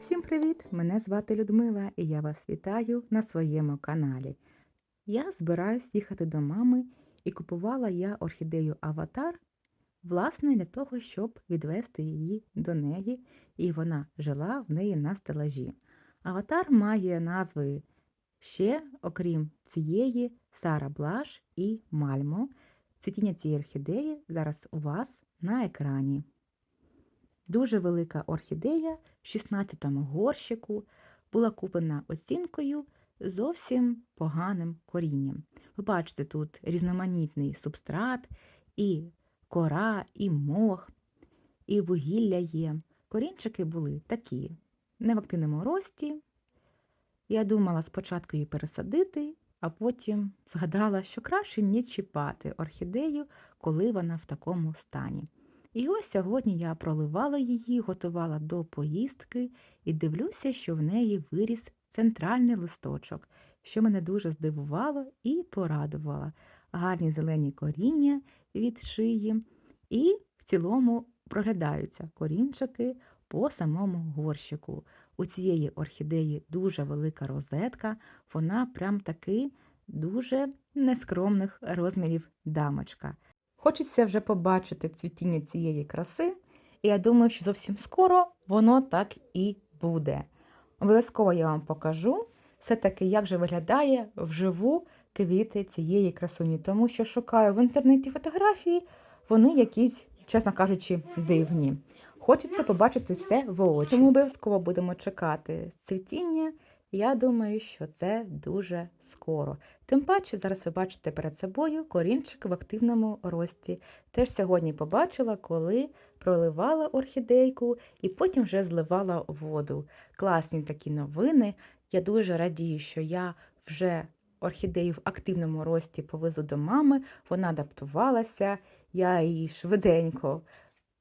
Усім привіт! Мене звати Людмила і я вас вітаю на своєму каналі. Я збираюсь їхати до мами і купувала я орхідею Аватар, власне, для того, щоб відвести її до неї, і вона жила в неї на стелажі. Аватар має назви ще, окрім цієї, Сара Блаш і Мальмо. Цвітіння цієї орхідеї зараз у вас на екрані. Дуже велика орхідея в 16-му горщику була куплена оцінкою зовсім поганим корінням. Ви бачите, тут різноманітний субстрат, і кора, і мох, і вугілля є. Корінчики були такі, не в активному рості. Я думала спочатку її пересадити, а потім згадала, що краще не чіпати орхідею, коли вона в такому стані. І ось сьогодні я проливала її, готувала до поїздки і дивлюся, що в неї виріс центральний листочок, що мене дуже здивувало і порадувало. Гарні зелені коріння від шиї, і в цілому проглядаються корінчики по самому горщику. У цієї орхідеї дуже велика розетка, вона прям таки дуже нескромних розмірів дамочка. Хочеться вже побачити цвітіння цієї краси, і я думаю, що зовсім скоро воно так і буде. Обов'язково я вам покажу все-таки, як же виглядає вживу квіти цієї красуні, тому що шукаю в інтернеті фотографії, вони якісь, чесно кажучи, дивні. Хочеться побачити все воочі. Тому обов'язково будемо чекати цвітіння. Я думаю, що це дуже скоро. Тим паче, зараз ви бачите перед собою корінчик в активному рості. Теж сьогодні побачила, коли проливала орхідейку і потім вже зливала воду. Класні такі новини. Я дуже радію, що я вже орхідею в активному рості повезу до мами. Вона адаптувалася, я її швиденько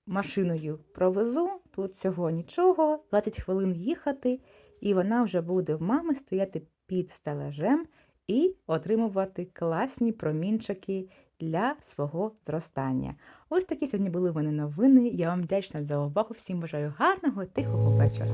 машиною провезу. Тут всього нічого, 20 хвилин їхати, і вона вже буде в мами стояти під стелажем і отримувати класні промінчики для свого зростання. Ось такі сьогодні були в мене новини. Я вам вдячна за увагу. Всім бажаю гарного тихого вечора.